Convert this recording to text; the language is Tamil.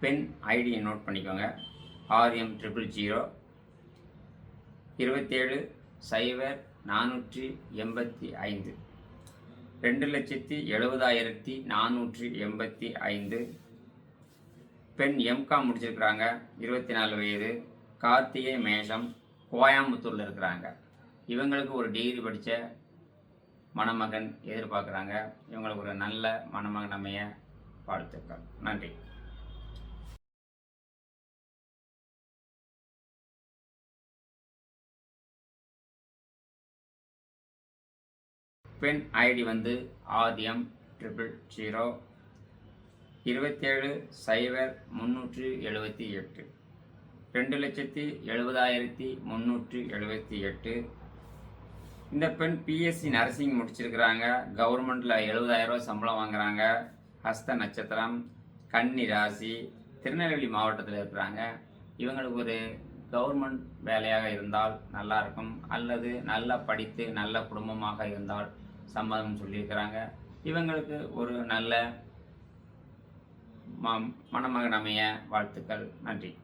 பெண் ஐடியை நோட் பண்ணிக்கோங்க. ஆர்எம் ட்ரிபிள் ஜீரோ இருபத்தேழு சைபர் நானூற்றி எண்பத்தி ஐந்து. ரெண்டு லட்சத்தி எழுபதாயிரத்தி நானூற்றி எண்பத்தி ஐந்து. பெண் எம்காம் முடிச்சிருக்கிறாங்க. இருபத்தி நாலு வயது. கார்த்திகை மேஷம் கோயம்புத்தூரில் இருக்கிறாங்க. இவங்களுக்கு ஒரு டிகிரி படித்த மணமகன் எதிர்பார்க்குறாங்க. இவங்களுக்கு ஒரு நல்ல மணமகன் அமைய வாழ்த்துக்கள். நன்றி. பெண் ஐடி வந்து ஆதியம் ட்ரிபிள் ஜீரோ இருபத்தேழு சைபர் முந்நூற்று எழுபத்தி எட்டு. ரெண்டு லட்சத்தி எழுபதாயிரத்தி முந்நூற்று எழுபத்தி எட்டு. இந்த பெண் பிஎஸ்சி நர்சிங் முடிச்சிருக்கிறாங்க. கவர்மெண்ட்டில் எழுபதாயிரரூவா சம்பளம் வாங்குறாங்க. ஹஸ்த நட்சத்திரம் கன்னி ராசி திருநெல்வேலி மாவட்டத்தில் இருக்கிறாங்க. இவங்களுக்கு ஒரு கவர்மெண்ட் வேலையாக இருந்தால் நல்லா இருக்கும். அல்லது நல்லா படித்து நல்ல குடும்பமாக இருந்தால் சம்மதம் சொல்லியிருக்கிறாங்க. இவங்களுக்கு ஒரு நல்ல ம மணமகன் அமைய வாழ்த்துக்கள். நன்றி.